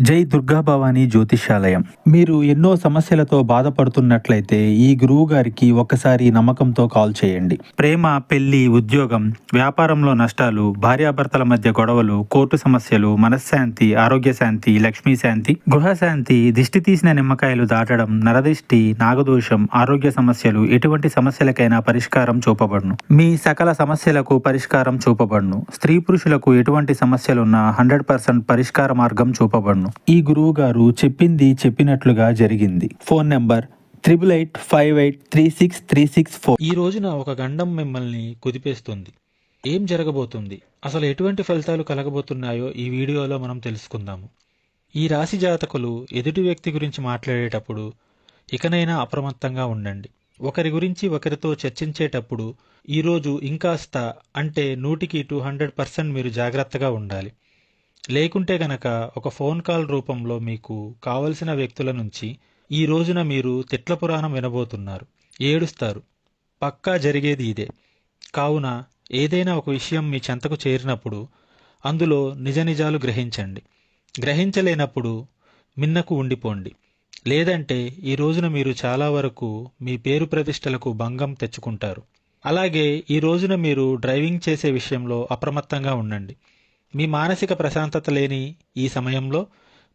జై దుర్గా భవానీ జ్యోతిష్యాలయం మీరు ఎన్నో సమస్యలతో బాధపడుతున్నట్లయితే ఈ గురువు గారికి ఒక్కసారి నమ్మకంతో కాల్ చేయండి. ప్రేమ పెళ్ళి ఉద్యోగం వ్యాపారంలో నష్టాలు భార్యాభర్తల మధ్య గొడవలు కోర్టు సమస్యలు మనశ్శాంతి ఆరోగ్య శాంతి లక్ష్మీ శాంతి గృహశాంతి దిష్టి తీసిన నిమ్మకాయలు దాటడం నరదిష్టి నాగదోషం ఆరోగ్య సమస్యలు ఎటువంటి సమస్యలకైనా పరిష్కారం చూపబడును. మీ సకల సమస్యలకు పరిష్కారం చూపబడును. స్త్రీ పురుషులకు ఎటువంటి సమస్యలున్నా హండ్రెడ్ పర్సెంట్ పరిష్కార మార్గం చూపబడును. ఈ గురువు గారు చెప్పింది చెప్పినట్లుగా జరిగింది. Phone number triple eight five eight three six three six four. ఈ రోజున ఒక గండం మిమ్మల్ని కుదిపేస్తుంది. ఏం జరగబోతుంది? అసలు ఎటువంటి ఫలితాలు కలగబోతున్నాయో ఈ వీడియోలో మనం తెలుసుకుందాము. ఈ రాశి జాతకులు ఎదుటి వ్యక్తి గురించి మాట్లాడేటప్పుడు ఇకనైనా అప్రమత్తంగా ఉండండి. ఒకరి గురించి ఒకరితో చర్చించేటప్పుడు ఈరోజు ఇంకాస్త అంటే నూటికి టూ హండ్రెడ్ పర్సెంట్ మీరు జాగ్రత్తగా ఉండాలి. లేకుంటే గనక ఒక ఫోన్ కాల్ రూపంలో మీకు కావలసిన వ్యక్తుల నుంచి ఈ రోజున మీరు తిట్ల పురాణం వినబోతున్నారు. ఏడుస్తారు. పక్కా జరిగేది ఇదే. కావున ఏదైనా ఒక విషయం మీ చెంతకు చేరినప్పుడు అందులో నిజ నిజాలు గ్రహించండి. గ్రహించలేనప్పుడు మిన్నకు ఉండిపోండి. లేదంటే ఈ రోజున మీరు చాలా వరకు మీ పేరు ప్రతిష్టలకు భంగం తెచ్చుకుంటారు. అలాగే ఈ రోజున మీరు డ్రైవింగ్ చేసే విషయంలో అప్రమత్తంగా ఉండండి. మీ మానసిక ప్రశాంతత లేని ఈ సమయంలో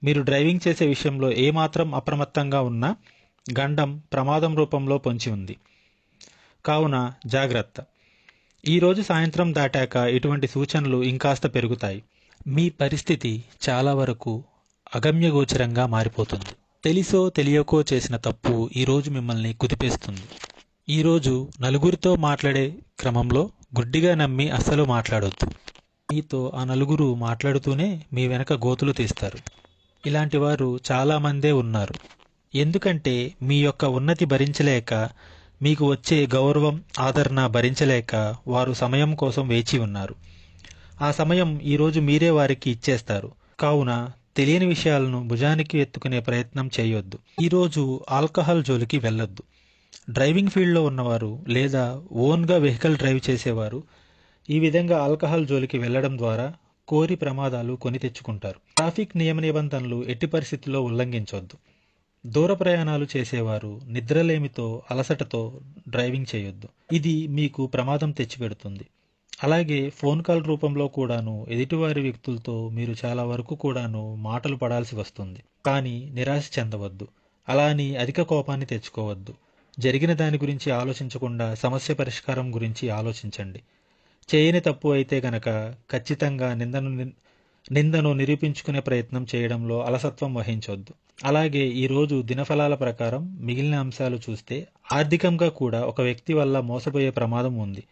మీరు డ్రైవింగ్ చేసే విషయంలో ఏమాత్రం అప్రమత్తంగా ఉన్నా గండం ప్రమాదం రూపంలో పొంచి ఉంది. కావున జాగ్రత్త. ఈరోజు సాయంత్రం దాటాక ఇటువంటి సూచనలు ఇంకాస్త పెరుగుతాయి. మీ పరిస్థితి చాలా వరకు అగమ్యగోచరంగా మారిపోతుంది. తెలిసో తెలియకో చేసిన తప్పు ఈరోజు మిమ్మల్ని కుదిపేస్తుంది. ఈరోజు నలుగురితో మాట్లాడే క్రమంలో గుడ్డిగా నమ్మి అస్సలు మాట్లాడొద్దు. మీతో ఆ నలుగురు మాట్లాడుతూనే మీ వెనక గోతులు తీస్తారు. ఇలాంటి వారు చాలామందే ఉన్నారు. ఎందుకంటే మీ యొక్క ఉన్నతి భరించలేక మీకు వచ్చే గౌరవం ఆదరణ భరించలేక వారు సమయం కోసం వేచి ఉన్నారు. ఆ సమయం ఈరోజు మీరే వారికి ఇచ్చేస్తారు. కావున తెలియని విషయాలను భుజానికి ఎత్తుకునే ప్రయత్నం చేయొద్దు. ఈరోజు ఆల్కహాల్ జోలికి వెళ్ళొద్దు. డ్రైవింగ్ ఫీల్డ్లో ఉన్నవారు లేదా ఓన్గా వెహికల్ డ్రైవ్ చేసేవారు ఈ విధంగా ఆల్కహాల్ జోలికి వెళ్ళడం ద్వారా కోరి ప్రమాదాలు కొని తెచ్చుకుంటారు. ట్రాఫిక్ నియమ నిబంధనలు ఎట్టి పరిస్థితుల్లో ఉల్లంఘించవద్దు. దూర ప్రయాణాలు చేసేవారు నిద్రలేమితో అలసటతో డ్రైవింగ్ చేయొద్దు. ఇది మీకు ప్రమాదం తెచ్చిపెడుతుంది. అలాగే ఫోన్ కాల్ రూపంలో కూడాను ఎదుటివారి వ్యక్తులతో మీరు చాలా వరకు కూడాను మాటలు పడాల్సి వస్తుంది. కానీ నిరాశ చెందవద్దు. అలా అని అధిక కోపాన్ని తెచ్చుకోవద్దు. జరిగిన దాని గురించి ఆలోచించకుండా సమస్య పరిష్కారం గురించి ఆలోచించండి. చేయని తప్పు అయితే గనక ఖచ్చితంగా నిందను నిన్- నిందను నిరూపించుకునే ప్రయత్నం చేయడంలో అలసత్వం వహించొద్దు. అలాగే ఈరోజు దినఫలాల ప్రకారం మిగిలిన అంశాలు చూస్తే ఆర్థికంగా కూడా ఒక వ్యక్తి వల్ల మోసపోయే ప్రమాదం ఉంది.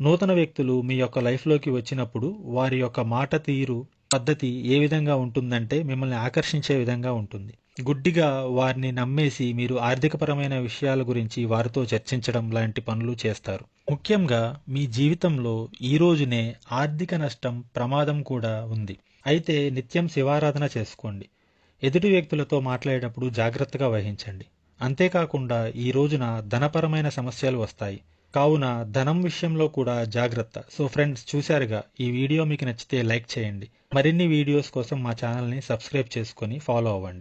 నూతన వ్యక్తులు మీ యొక్క లైఫ్లోకి వచ్చినప్పుడు వారి యొక్క మాట తీరు పద్ధతి ఏ విధంగా ఉంటుందంటే మిమ్మల్ని ఆకర్షించే విధంగా ఉంటుంది. గుడ్డిగా వారిని నమ్మేసి మీరు ఆర్థికపరమైన విషయాల గురించి వారితో చర్చించడం లాంటి పనులు చేస్తారు. ముఖ్యంగా మీ జీవితంలో ఈ రోజునే ఆర్థిక నష్టం ప్రమాదం కూడా ఉంది. అయితే నిత్యం శివారాధన చేసుకోండి. ఎదుటి వ్యక్తులతో మాట్లాడేటప్పుడు జాగ్రత్తగా వహించండి. అంతేకాకుండా ఈ రోజున ధనపరమైన సమస్యలు వస్తాయి. కావున ధనం విషయంలో కూడా జాగ్రత్త. సో ఫ్రెండ్స్ చూశారుగా ఈ వీడియో మీకు నచ్చితే లైక్ చేయండి. మరిన్ని వీడియోస్ కోసం మా ఛానల్ని సబ్స్క్రైబ్ చేసుకొని ఫాలో అవ్వండి.